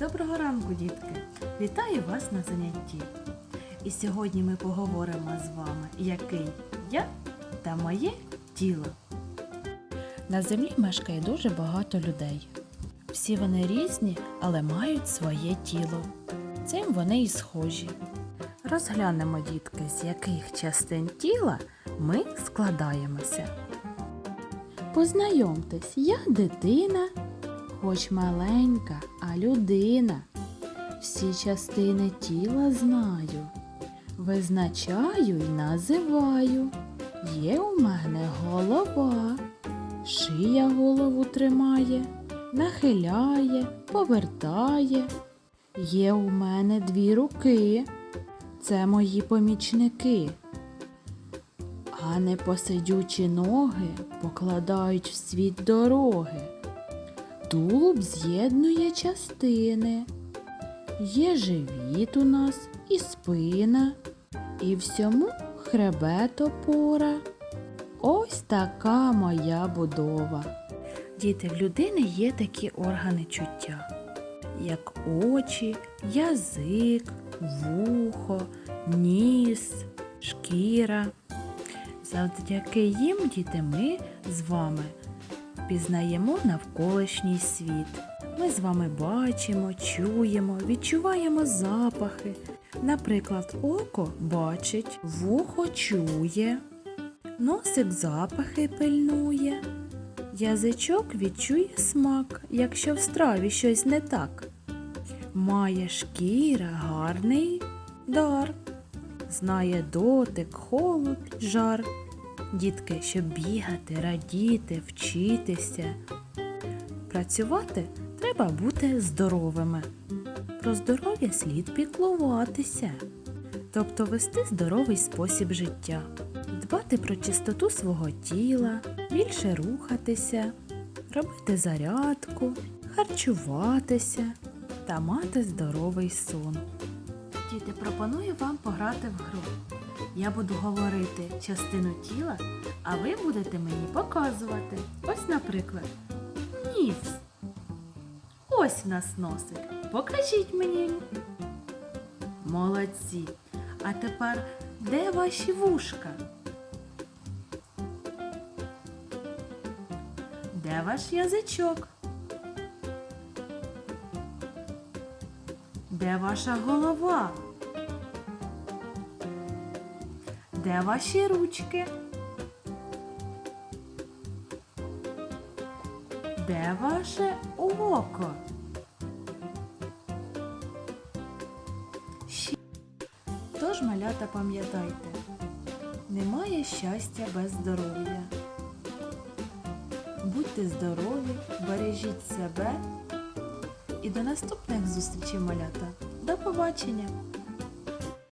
Доброго ранку, дітки! Вітаю вас на занятті. І сьогодні ми поговоримо з вами, який я та моє тіло. На землі мешкає дуже багато людей. Всі вони різні, але мають своє тіло. Цим вони і схожі. Розглянемо, дітки, з яких частин тіла ми складаємося. Познайомтесь, я дитина, хоч маленька, а людина. Всі частини тіла знаю, визначаю й називаю. Є у мене голова, шия голову тримає, нахиляє, повертає. Є у мене дві руки, це мої помічники. А непосидючі ноги покладають в світ дороги. Тулуб з'єднує частини. Є живіт у нас і спина, і всьому хребет опора. Ось така моя будова. Діти, в людини є такі органи чуття, як очі, язик, вухо, ніс, шкіра. Завдяки їм, діти, ми з вами пізнаємо навколишній світ. Ми з вами бачимо, чуємо, відчуваємо запахи. Наприклад, око бачить, вухо чує, носик запахи пильнує, язичок відчує смак, якщо в страві щось не так. Має шкіра гарний дар, знає дотик, холод, жар. Дітки, щоб бігати, радіти, вчитися, працювати треба бути здоровими. Про здоров'я слід піклуватися, тобто вести здоровий спосіб життя, дбати про чистоту свого тіла, більше рухатися, робити зарядку, харчуватися та мати здоровий сон. Діти, пропоную вам пограти в гру. Я буду говорити частину тіла, а ви будете мені показувати. Ось, наприклад, ніс. Ось в нас носик. Покажіть мені. Молодці. А тепер де ваші вушка? Де ваш язичок? Де ваша голова? Де ваші ручки? Де ваше око? Тож, малята, пам'ятайте, немає щастя без здоров'я. Будьте здорові, бережіть себе і до наступних зустрічей, малята. До побачення!